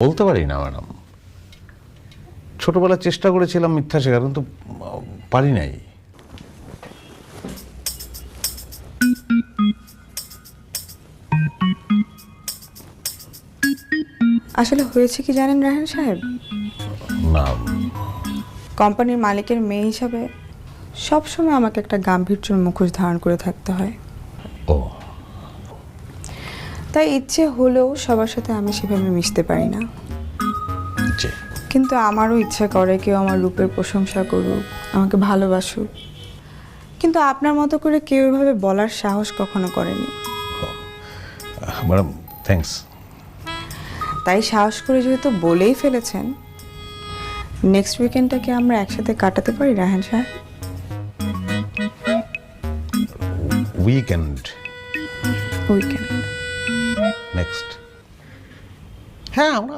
বলতে পারি না ম্যাডাম। ছোটবেলায় চেষ্টা করেছিলাম মিথ্যা শেখার কিন্তু পারি নাই। আসলে হয়েছে কি জানেন রাহান সাহেব? না। কোম্পানির মালিকের মেয়ে হিসাবে সবসময় আমাকে একটা গাম্ভীর্যর মুখোশ ধারণ করে থাকতে হয়। ও। তাই ইচ্ছে হলেও সবার সাথে আমি সেভাবে মিশতে পারি না। কিন্তু আমারও ইচ্ছে করে কেউ আমার রূপের প্রশংসা করুক আমাকে ভালোবাসুক। কিন্তু আপনার মতো করে কেউ এভাবে বলার সাহস কখনো করেনি। ম্যাডাম তাই সাহস করে যেহেতু বলেই ফেলেছেন নেক্সট উইকেন্ডটাকে আমরা একসাথে কাটাতে পারি রাহান সাহেব? উইকেন্ড উইকেন্ড নেক্সট হ্যাঁ আমরা